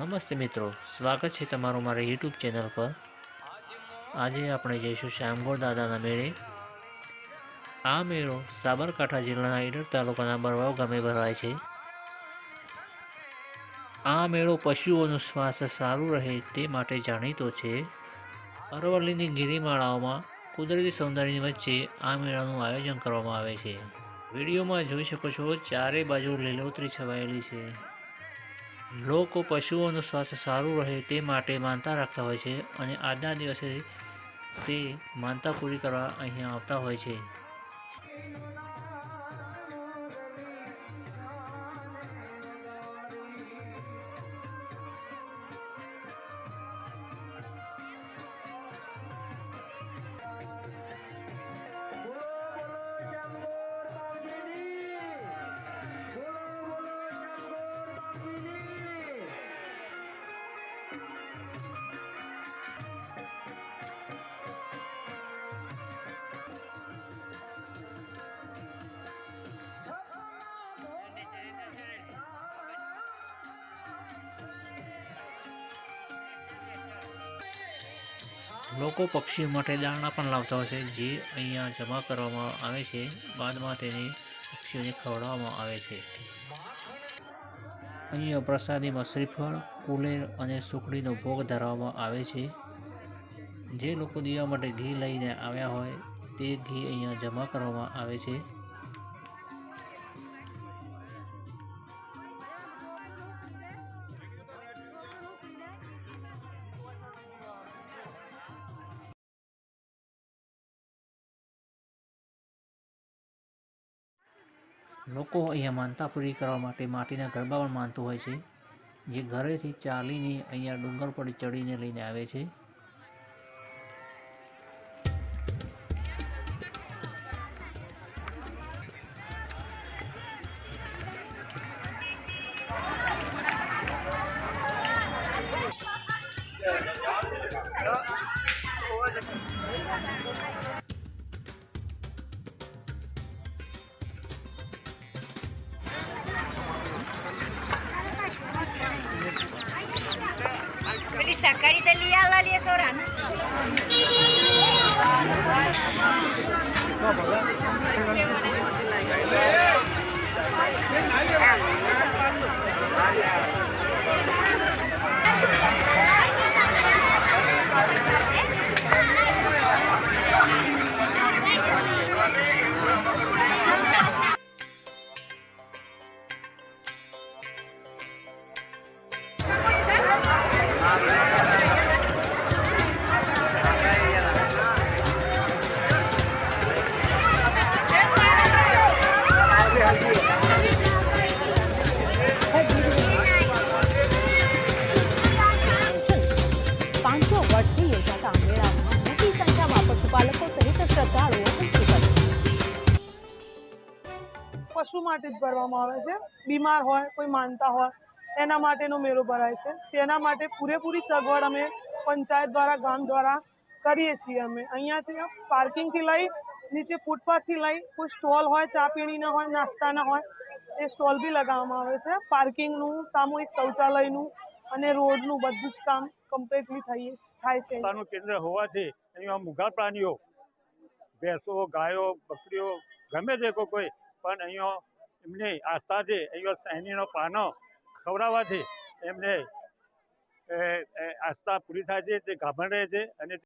નમસ્તે મિત્રો, સ્વાગત છે તમારું મારા યુટ્યુબ ચેનલ પર. આજે આપણે જઈશું શ્યામગોળ દાદાના મેળે. આ મેળો સાબરકાંઠા જિલ્લાના ઈડર તાલુકાના બરવાવ ગામે ભરાય છે. આ મેળો પશુઓનું સ્વાસ્થ્ય સારું રહે તે માટે જાણીતો છે. અરવલ્લીની ગિરિમાળાઓમાં કુદરતી સૌંદર્યની વચ્ચે આ મેળાનું આયોજન કરવામાં આવે છે. વિડીયોમાં જોઈ શકો છો, ચારે બાજુ લીલોતરી છવાયેલી છે. લોકો પશુઓનું સ્વાસ્થ્ય સારું રહે તે માટે માનતા રાખતા હોય છે અને આજના દિવસે તે માનતા પૂરી કરવા અહીંયા આવતા હોય છે. લોકો પક્ષીઓ માટે દાણા પણ લાવતા હોય છે, જે અહીંયા જમા કરવામાં આવે છે. બાદમાં તેને પક્ષીઓને ખવડાવવામાં આવે છે. અહીંયા પ્રસાદીમાં શ્રીફળ કુલેર અને સુખડીનો ભોગ ધરવામાં આવે છે. જે લોકો દીવા માટે ઘી લઈને આવ્યા હોય, તે ઘી અહીંયા જમા કરવામાં આવે છે. લોકો અહીંયા માનતા પૂરી કરવા માટે માટીના ગરબા પણ માનતું હોય છે, જે ઘરેથી ચાલીને અહીંયા ડુંગર પર ચડીને લઈને આવે છે. પેલી સકાળી તો લઈ આવા લે તો પાંચસો વર્ષથી યોજાતા આ મેળામાં મોટી સંખ્યામાં પશુપાલકો સહિત શ્રદ્ધાળુઓ પશુ માટે જ ભરવામાં આવે છે. બીમાર હોય, કોઈ માનતા હોય, એના માટેનો મેળો ભરાય છે. તેના માટે પૂરેપૂરી સગવડ અમે પંચાયત દ્વારા, ગામ દ્વારા કરીએ છીએ અમે. અહીંયાથી પાર્કિંગથી લઈ, નીચે ફૂટપાથથી લઈ, કોઈ સ્ટોલ હોય, ચા પીણીના હોય, નાસ્તાના હોય, એ સ્ટોલ બી લગાવવામાં આવે છે. પાર્કિંગનું, સામૂહિક શૌચાલયનું અને રોડનું બધું જ કામ કમ્પ્લીટલી થઈ, થાય છે. કેન્દ્ર હોવાથી અહીંયા મુઘા પ્રાણીઓ, ભેંસો, ગાયો, બકરીઓ, ગમે તે કોઈ પણ અહીંયા એમની આસ્થા છે અહીંયા સૈનીનો પાનો ખવડાવવાથી એમને આસ્થા પૂરી થાય છે, તે ગાભણ રહે છે અને